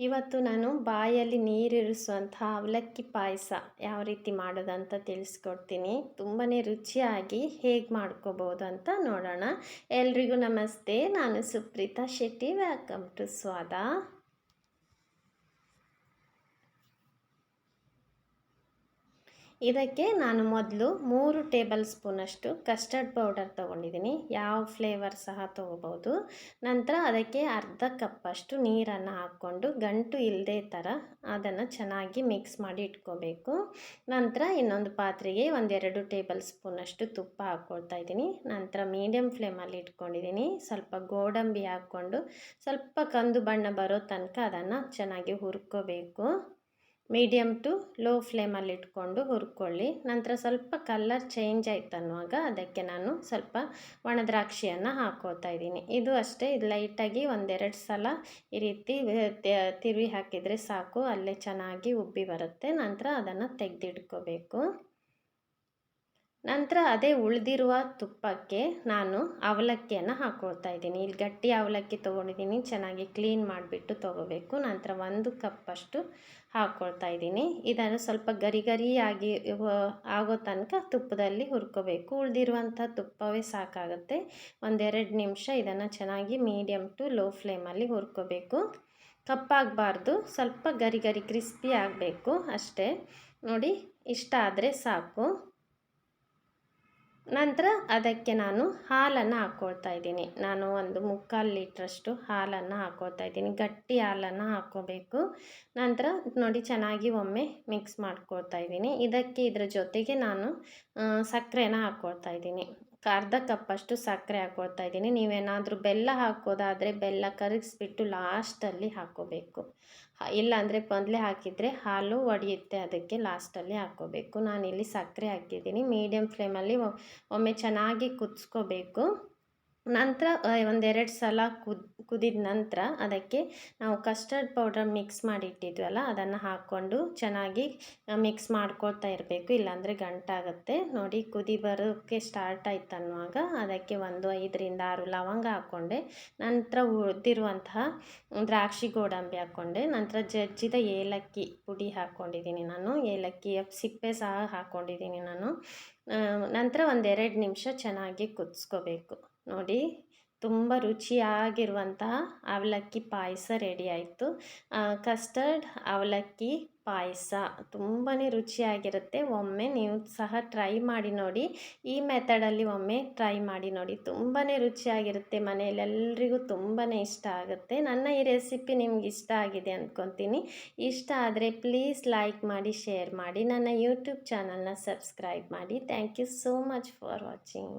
ಇವತ್ತು ನಾನು ಬಾಯಲ್ಲಿ ನೀರಿರಿಸುವಂಥ ಅವಲಕ್ಕಿ ಪಾಯಸ ಯಾವ ರೀತಿ ಮಾಡೋದಂತ ತಿಳಿಸ್ಕೊಡ್ತೀನಿ. ತುಂಬಾ ರುಚಿಯಾಗಿ ಹೇಗೆ ಮಾಡ್ಕೋಬೋದು ಅಂತ ನೋಡೋಣ. ಎಲ್ರಿಗೂ ನಮಸ್ತೆ. ನಾನು ಸುಪ್ರೀತಾ ಶೆಟ್ಟಿ. ವೆಲ್ಕಮ್ ಟು ಸ್ವಾದ ಇದಕ್ಕೆ ನಾನು ಮೊದಲು ಮೂರು ಟೇಬಲ್ ಸ್ಪೂನಷ್ಟು ಕಸ್ಟರ್ಡ್ ಪೌಡರ್ ತೊಗೊಂಡಿದ್ದೀನಿ. ಯಾವ ಫ್ಲೇವರ್ ಸಹ ತೊಗೋಬೋದು ನಂತರ ಅದಕ್ಕೆ ಅರ್ಧ ಕಪ್ಪಷ್ಟು ನೀರನ್ನು ಹಾಕ್ಕೊಂಡು ಗಂಟು ಇಲ್ಲದೆ ಥರ ಅದನ್ನು ಚೆನ್ನಾಗಿ ಮಿಕ್ಸ್ ಮಾಡಿ ಇಟ್ಕೋಬೇಕು. ನಂತರ ಇನ್ನೊಂದು ಪಾತ್ರೆಗೆ ಒಂದೆರಡು ಟೇಬಲ್ ಸ್ಪೂನಷ್ಟು ತುಪ್ಪ ಹಾಕ್ಕೊಳ್ತಾ ಇದ್ದೀನಿ. ನಂತರ ಮೀಡಿಯಮ್ ಫ್ಲೇಮಲ್ಲಿ ಇಟ್ಕೊಂಡಿದ್ದೀನಿ. ಸ್ವಲ್ಪ ಗೋಡಂಬಿ ಹಾಕ್ಕೊಂಡು ಸ್ವಲ್ಪ ಕಂದು ಬಣ್ಣ ಬರೋ ತನಕ ಅದನ್ನು ಚೆನ್ನಾಗಿ ಹುರ್ಕೋಬೇಕು. ಮೀಡಿಯಮ್ ಟು ಲೋ ಫ್ಲೇಮಲ್ಲಿ ಇಟ್ಕೊಂಡು ಹುರ್ಕೊಳ್ಳಿ. ನಂತರ ಸ್ವಲ್ಪ ಕಲರ್ ಚೇಂಜ್ ಆಯ್ತು ಅನ್ನುವಾಗ ಅದಕ್ಕೆ ನಾನು ಸ್ವಲ್ಪ ಒಣದ್ರಾಕ್ಷಿಯನ್ನು ಹಾಕೋತಾ ಇದ್ದೀನಿ. ಇದು ಅಷ್ಟೇ, ಇದು ಲೈಟಾಗಿ ಒಂದೆರಡು ಸಲ ಈ ರೀತಿ ತಿರುವಿ ಹಾಕಿದರೆ ಸಾಕು, ಅಲ್ಲೇ ಚೆನ್ನಾಗಿ ಉಬ್ಬಿ ಬರುತ್ತೆ. ನಂತರ ಅದನ್ನು ತೆಗೆದಿಟ್ಕೋಬೇಕು. ನಂತರ ಅದೇ ಉಳಿದಿರುವ ತುಪ್ಪಕ್ಕೆ ನಾನು ಅವಲಕ್ಕಿಯನ್ನು ಹಾಕ್ಕೊಳ್ತಾ ಇದ್ದೀನಿ. ಇಲ್ಲಿ ಗಟ್ಟಿ ಅವಲಕ್ಕಿ ತೊಗೊಂಡಿದ್ದೀನಿ. ಚೆನ್ನಾಗಿ ಕ್ಲೀನ್ ಮಾಡಿಬಿಟ್ಟು ತೊಗೋಬೇಕು. ನಂತರ ಒಂದು ಕಪ್ಪಷ್ಟು ಹಾಕ್ಕೊಳ್ತಾ ಇದ್ದೀನಿ. ಇದನ್ನು ಸ್ವಲ್ಪ ಗರಿ ಗರಿಯಾಗಿ ಆಗೋ ತನಕ ತುಪ್ಪದಲ್ಲಿ ಹುರ್ಕೋಬೇಕು. ಉಳಿದಿರುವಂಥ ತುಪ್ಪವೇ ಸಾಕಾಗುತ್ತೆ. ಒಂದೆರಡು ನಿಮಿಷ ಇದನ್ನು ಚೆನ್ನಾಗಿ ಮೀಡಿಯಮ್ ಟು ಲೋ ಫ್ಲೇಮಲ್ಲಿ ಹುರ್ಕೋಬೇಕು. ಕಪ್ಪಾಗಬಾರ್ದು ಸ್ವಲ್ಪ ಗರಿ ಗರಿ ಕ್ರಿಸ್ಪಿ ಆಗಬೇಕು ಅಷ್ಟೇ. ನೋಡಿ, ಇಷ್ಟ ಆದರೆ ಸಾಕು. ನಂತರ ಅದಕ್ಕೆ ನಾನು ಹಾಲನ್ನು ಹಾಕ್ಕೊಳ್ತಾ ಇದ್ದೀನಿ. ನಾನು ಒಂದು ಮುಕ್ಕಾಲು ಲೀಟ್ರಷ್ಟು ಹಾಲನ್ನು ಹಾಕ್ಕೊಳ್ತಾ ಇದ್ದೀನಿ. ಗಟ್ಟಿ ಹಾಲನ್ನು ಹಾಕ್ಕೋಬೇಕು ನಂತರ ನೋಡಿ ಚೆನ್ನಾಗಿ ಒಮ್ಮೆ ಮಿಕ್ಸ್ ಮಾಡ್ಕೊಳ್ತಾ ಇದ್ದೀನಿ. ಇದಕ್ಕೆ ಇದರ ಜೊತೆಗೆ ನಾನು ಸಕ್ಕರೆನ ಹಾಕ್ಕೊಳ್ತಾ ಇದ್ದೀನಿ. ಅರ್ಧ ಕಪ್ಪಷ್ಟು ಸಕ್ಕರೆ ಹಾಕ್ಕೊಳ್ತಾ ಇದ್ದೀನಿ. ನೀವೇನಾದರೂ ಬೆಲ್ಲ ಹಾಕೋದಾದರೆ ಬೆಲ್ಲ ಕರಗಿಸ್ಬಿಟ್ಟು ಲಾಸ್ಟಲ್ಲಿ ಹಾಕ್ಕೋಬೇಕು ಇಲ್ಲಾಂದರೆ ಮೊದಲೇ ಹಾಕಿದರೆ ಹಾಲು ಒಡೆಯುತ್ತೆ ಅದಕ್ಕೆ ಲಾಸ್ಟಲ್ಲಿ ಹಾಕ್ಕೋಬೇಕು ನಾನಿಲ್ಲಿ ಸಕ್ಕರೆ ಹಾಕಿದ್ದೀನಿ. ಮೀಡಿಯಮ್ ಫ್ಲೇಮಲ್ಲಿ ಒಮ್ಮೆ ಚೆನ್ನಾಗಿ ಕುದಿಸ್ಕೋಬೇಕು. ನಂತರ ಒಂದೆರಡು ಸಲ ಕುದ್, ಕುದಿದ ನಂತರ ಅದಕ್ಕೆ ನಾವು ಕಸ್ಟರ್ಡ್ ಪೌಡರ್ ಮಿಕ್ಸ್ ಮಾಡಿ ಇಟ್ಟಿದ್ವಲ್ಲ ಅದನ್ನು ಹಾಕ್ಕೊಂಡು ಚೆನ್ನಾಗಿ ಮಿಕ್ಸ್ ಮಾಡ್ಕೊಳ್ತಾ ಇರಬೇಕು. ಇಲ್ಲಾಂದರೆ ಗಂಟಾಗುತ್ತೆ ನೋಡಿ, ಕುದಿ ಬರೋಕ್ಕೆ ಸ್ಟಾರ್ಟ್ ಆಯ್ತು ಅನ್ನುವಾಗ ಅದಕ್ಕೆ ಒಂದು ಐದರಿಂದ ಆರು ಲವಂಗ ಹಾಕ್ಕೊಂಡೆ. ನಂತರ ಉಳಿದಿರುವಂತಹ ದ್ರಾಕ್ಷಿ ಗೋಡಂಬಿ ಹಾಕ್ಕೊಂಡೆ. ನಂತರ ಜಜ್ಜಿದ ಏಲಕ್ಕಿ ಪುಡಿ ಹಾಕ್ಕೊಂಡಿದ್ದೀನಿ ನಾನು. ಏಲಕ್ಕಿಯ ಸಿಪ್ಪೆ ಸಹ ಹಾಕ್ಕೊಂಡಿದ್ದೀನಿ ನಾನು. ನಂತರ ಒಂದೆರಡು ನಿಮಿಷ ಚೆನ್ನಾಗಿ ಕುದಿಸ್ಕೋಬೇಕು. ನೋಡಿ, ತುಂಬ ರುಚಿಯಾಗಿರುವಂತಹ ಅವಲಕ್ಕಿ ಪಾಯಸ ರೆಡಿ ಆಯಿತು. ಕಸ್ಟರ್ಡ್ ಅವಲಕ್ಕಿ ಪಾಯಸ ತುಂಬಾ ರುಚಿಯಾಗಿರುತ್ತೆ. ಒಮ್ಮೆ ನೀವು ಸಹ ಟ್ರೈ ಮಾಡಿ ನೋಡಿ. ಈ ಮೆಥಡಲ್ಲಿ ಒಮ್ಮೆ ಟ್ರೈ ಮಾಡಿ ನೋಡಿ. ತುಂಬಾ ರುಚಿಯಾಗಿರುತ್ತೆ. ಮನೆಯಲ್ಲೆಲ್ಲರಿಗೂ ತುಂಬಾ ಇಷ್ಟ ಆಗುತ್ತೆ. ನನ್ನ ಈ ರೆಸಿಪಿ ನಿಮ್ಗೆ ಇಷ್ಟ ಆಗಿದೆ ಅಂದ್ಕೊತೀನಿ ಇಷ್ಟ ಆದರೆ ಪ್ಲೀಸ್ ಲೈಕ್ ಮಾಡಿ ಶೇರ್ ಮಾಡಿ. ನನ್ನ ಯೂಟ್ಯೂಬ್ ಚಾನಲ್ನ ಸಬ್ಸ್ಕ್ರೈಬ್ ಮಾಡಿ. Thank you so much for watching